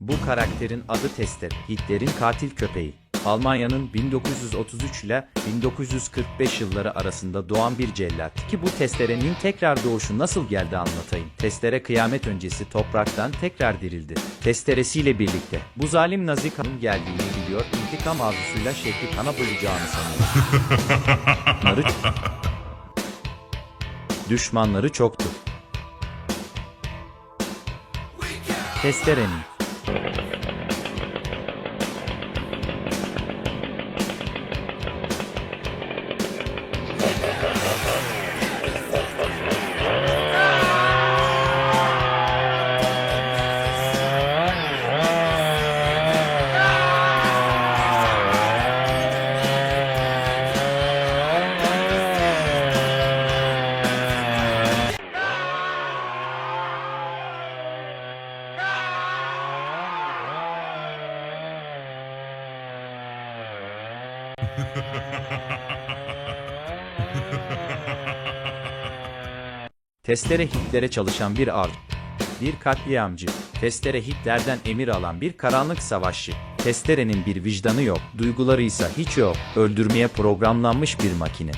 Bu karakterin adı Tester, Hitler'in katil köpeği. Almanya'nın 1933 ile 1945 yılları arasında doğan bir cellat. Ki bu testerenin tekrar doğuşu nasıl geldi anlatayım. Testere kıyamet öncesi topraktan tekrar dirildi. Testeresiyle birlikte bu zalim Nazi kanın geldiğini biliyor, intikam arzusuyla şehri kana böleceğini sanıyor. Narı Düşmanları çoktu. Testerenin Thank you. Testere Hitler'e çalışan bir av. Bir katliamcı. Testere Hitler'den emir alan bir karanlık savaşçı. Testere'nin bir vicdanı yok, duyguları ise hiç yok. Öldürmeye programlanmış bir makine.